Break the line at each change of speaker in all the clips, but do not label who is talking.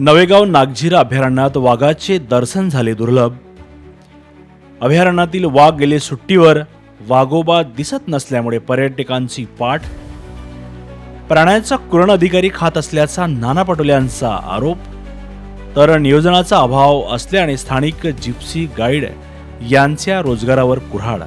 नवेगाव नागझिरा अभयारण्यात वाघाचे दर्शन झाले दुर्लभ. अभयारण्यातील वाघ गेले सुट्टीवर वाघोबा दिसत नसल्यामुळे पर्यटकांची पाठ प्राण्याचा कुरण अधिकारी खात असल्याचा नाना पटोले यांचा आरोप. तर नियोजनाचा अभाव असल्याने स्थानिक जिप्सी गाईड यांच्या रोजगारावर कुऱ्हाड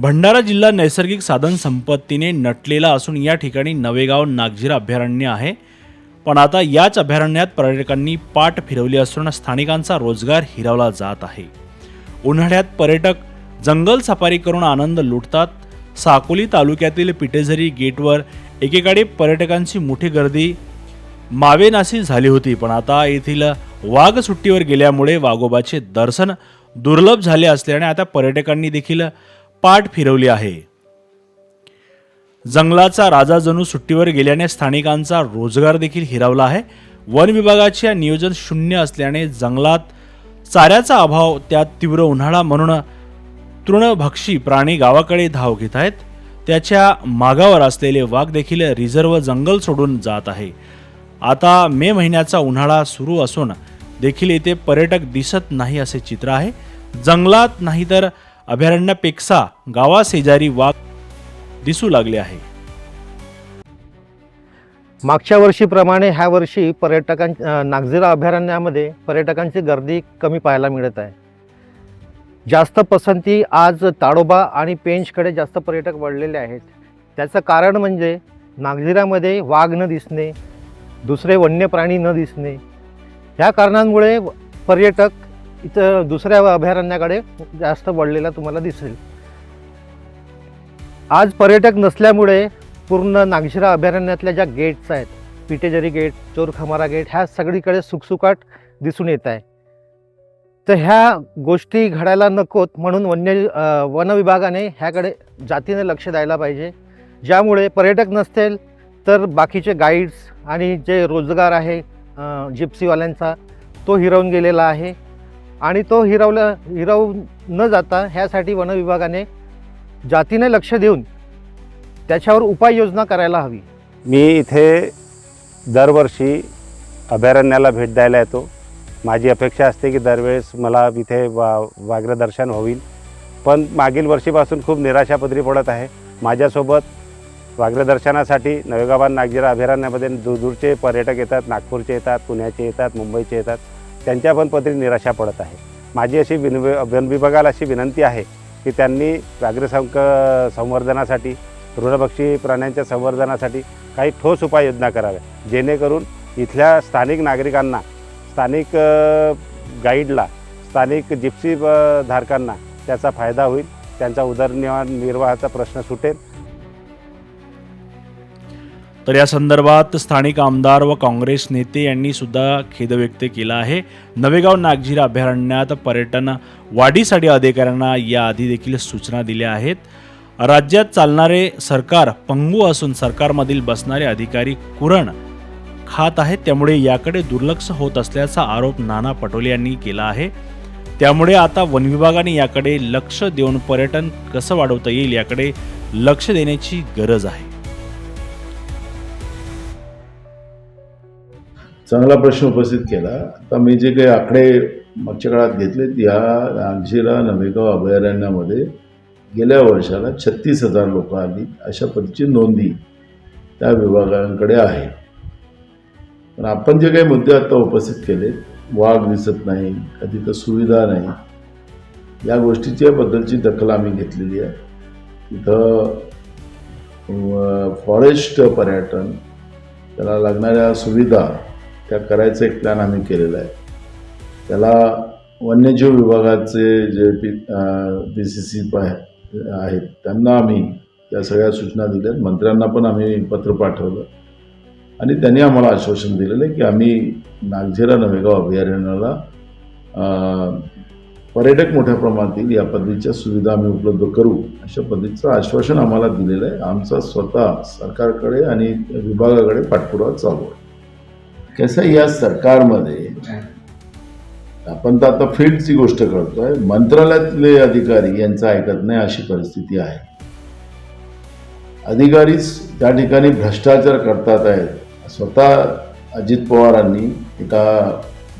भंडारा जिल्हा नैसर्गिक साधन संपत्तीने नटलेला असून या ठिकाणी नवेगाव नागझिरा अभयारण्य आहे. पण आता याच अभयारण्यात पर्यटकांनी पाठ फिरवली असून स्थानिकांचा रोजगार हिरावला जात आहे. उन्हाळ्यात पर्यटक जंगल सफारी करून आनंद लुटतात. साकोली तालुक्यातील पिटेझरी गेटवर एकेकाळी पर्यटकांची मोठी गर्दी मावेनासी झाली होती. पण आता येथील वाघ सुट्टीवर गेल्यामुळे वाघोबाचे दर्शन दुर्लभ झाले असल्याने आता पर्यटकांनी देखील पाठ फिरवली आहे. जंगलाचा राजा जणू सुट्टीवर गेल्याने स्थानिकांचा रोजगार देखील हिरावला आहे. वन विभागाचे नियोजन शून्य असल्याने जंगलात चाऱ्याचा अभाव त्यात तीव्र उन्हाळा म्हणून तृणभक्षी प्राणी गावाकडे धाव घेत आहेत. त्याच्या मागावर असलेले वाघ देखील रिझर्व जंगल सोडून जात आहे. आता मे महिन्याचा उन्हाळा सुरू असून देखील येथे पर्यटक दिसत नाही असे चित्र आहे. जंगलात नाही तर अभयारण्यापेक्षा गावाशेजारी वाघ दिसू लागले आहे.
मागच्या वर्षीप्रमाणे ह्या वर्षी पर्यटकां नागझिरा अभयारण्यामध्ये पर्यटकांची गर्दी कमी पाहायला मिळत आहे. जास्त पसंती आज ताडोबा आणि पेंचकडे जास्त पर्यटक वळलेले आहेत. त्याचं कारण म्हणजे नागझिरामध्ये वाघ न दिसणे दुसरे वन्य प्राणी न दिसणे. ह्या कारणांमुळे पर्यटक इथं दुसऱ्या अभयारण्याकडे जास्त वळलेला तुम्हाला दिसेल. आज पर्यटक नसल्यामुळे पूर्ण नागशिरा अभयारण्यातल्या ज्या गेट्स आहेत पिटेजरी गेट चोरखमारा गेट ह्या सगळीकडे सुकसुकाट दिसून येत आहे. तर ह्या गोष्टी घडायला नकोत म्हणून वन्य वनविभागाने वन विभागाने ह्याकडे जातीने लक्ष द्यायला पाहिजे. ज्यामुळे पर्यटक नसतील तर बाकीचे गाईड्स आणि जे रोजगार आहे जिप्सीवाल्यांचा तो हिरवून गेलेला आहे. आणि तो हिरावला हिरवून न जाता ह्यासाठी वनविभागाने जातीने लक्ष देऊन त्याच्यावर उपाययोजना करायला हवी.
मी इथे दरवर्षी अभयारण्याला भेट द्यायला येतो. माझी अपेक्षा असते की दरवेळेस मला इथे वा वाघ्रदर्शन दर्शन होईल. पण मागील वर्षीपासून खूप निराशापदरी पडत आहे. माझ्यासोबत वाघ्रदर्शनासाठी दर्शनासाठी नागजिरा अभयारण्यामध्ये दूरदूरचे पर्यटक येतात. नागपूरचे येतात पुण्याचे येतात मुंबईचे येतात. त्यांच्या पण पदरी निराशा पडत आहे. माझी अशी विन वन विभागाला अशी विनंती आहे की त्यांनी व्याघ्र संक संवर्धनासाठी तृणभक्षी प्राण्यांच्या संवर्धनासाठी काही ठोस उपाययोजना कराव्या जेणेकरून इथल्या स्थानिक नागरिकांना स्थानिक गाईडला स्थानिक जिप्सी धारकांना त्याचा फायदा होईल त्यांचा उदरनिर्वाह निर्वाहाचा प्रश्न सुटेल
तर या संदर्भात स्थानिक आमदार व काँग्रेस नेते यांनी सुद्धा खेद व्यक्त केला आहे. नवेगाव नागझिरा अभयारण्यात पर्यटन वाढीसाठी अधिकाऱ्यांना याआधी देखील सूचना दिल्या आहेत. राज्यात चालणारे सरकार पंगू असून सरकारमधील बसणारे अधिकारी कुरण खात आहेत त्यामुळे याकडे दुर्लक्ष होत असल्याचा आरोप नाना पटोले यांनी केला आहे. त्यामुळे आता वन विभागाने याकडे लक्ष देऊन पर्यटन कसं वाढवता येईल याकडे लक्ष देण्याची गरज आहे.
चांगला प्रश्न उपस्थित केला. आता मी जे काही आकडे मागच्या काळात घेतलेत या नागझिरा नवेगाव अभयारण्यामध्ये गेल्या वर्षाला छत्तीस हजार लोक आली. अशा पद्धतीची नोंदी त्या विभागांकडे आहे. पण आपण जे काही मुद्दे आता उपस्थित केले वाघ दिसत नाही कधी तर सुविधा नाही या गोष्टीच्या बद्दलची दखल आम्ही घेतलेली आहे. तिथं फॉरेस्ट पर्यटन त्याला लागणाऱ्या सुविधा त्या करायचा एक प्लॅन आम्ही केलेला आहे. त्याला वन्यजीव विभागाचे J P P C C आहेत त्यांना आम्ही या सगळ्या सूचना दिल्यात मंत्र्यांना पण आम्ही पत्र पाठवलं. आणि त्यांनी आम्हाला आश्वासन दिलेलं आहे की आम्ही नागझिरा नवेगाव अभयारण्याला पर्यटक मोठ्या प्रमाणात येईल या पद्धतीच्या सुविधा आम्ही उपलब्ध करू अशा पद्धतीचं आश्वासन आम्हाला दिलेलं आहे. आमचा स्वतः सरकारकडे आणि विभागाकडे पाठपुरावा चालू आहे. कसं या सरकारमध्ये आपण तर आता फील्डची गोष्ट करतोय मंत्रालयातले अधिकारी यांचं ऐकत नाही अशी परिस्थिती आहे. अधिकारीच त्या ठिकाणी भ्रष्टाचार करतात आहेत. स्वतः अजित पवारांनी एका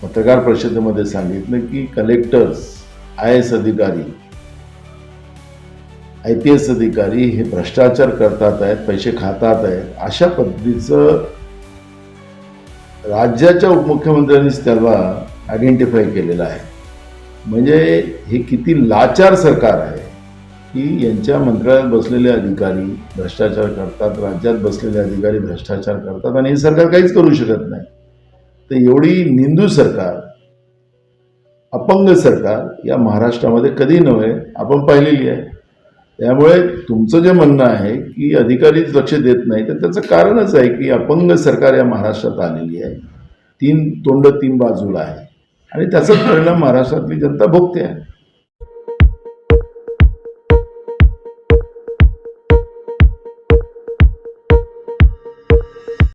पत्रकार परिषदेमध्ये सांगितलं की कलेक्टर्स आय एस अधिकारी आय पी एस अधिकारी हे भ्रष्टाचार करतात आहेत पैसे खातात आहेत. अशा पद्धतीचं राज्याच्या उपमुख्यमंत्र्यांनीच त्याला आयडेंटिफाय केलेलं आहे. म्हणजे हे किती लाचार सरकार आहे की यांच्या मंत्रालयात बसलेले अधिकारी भ्रष्टाचार करतात राज्यात बसलेले अधिकारी भ्रष्टाचार करतात आणि हे सरकार काहीच करू शकत नाही. तर एवढी निंदू सरकार अपंग सरकार या महाराष्ट्रामध्ये कधी नव्हे आपण पाहिलेली आहे. त्यामुळे तुमचं जे म्हणणं आहे की अधिकारीच लक्ष देत नाही तर त्याचं कारणच आहे की अपंग सरकार या महाराष्ट्रात आलेली आहे. तीन तोंड तीन बाजूला आहे. आणि त्याचा परिणाम महाराष्ट्रातली जनता भोगते आहे.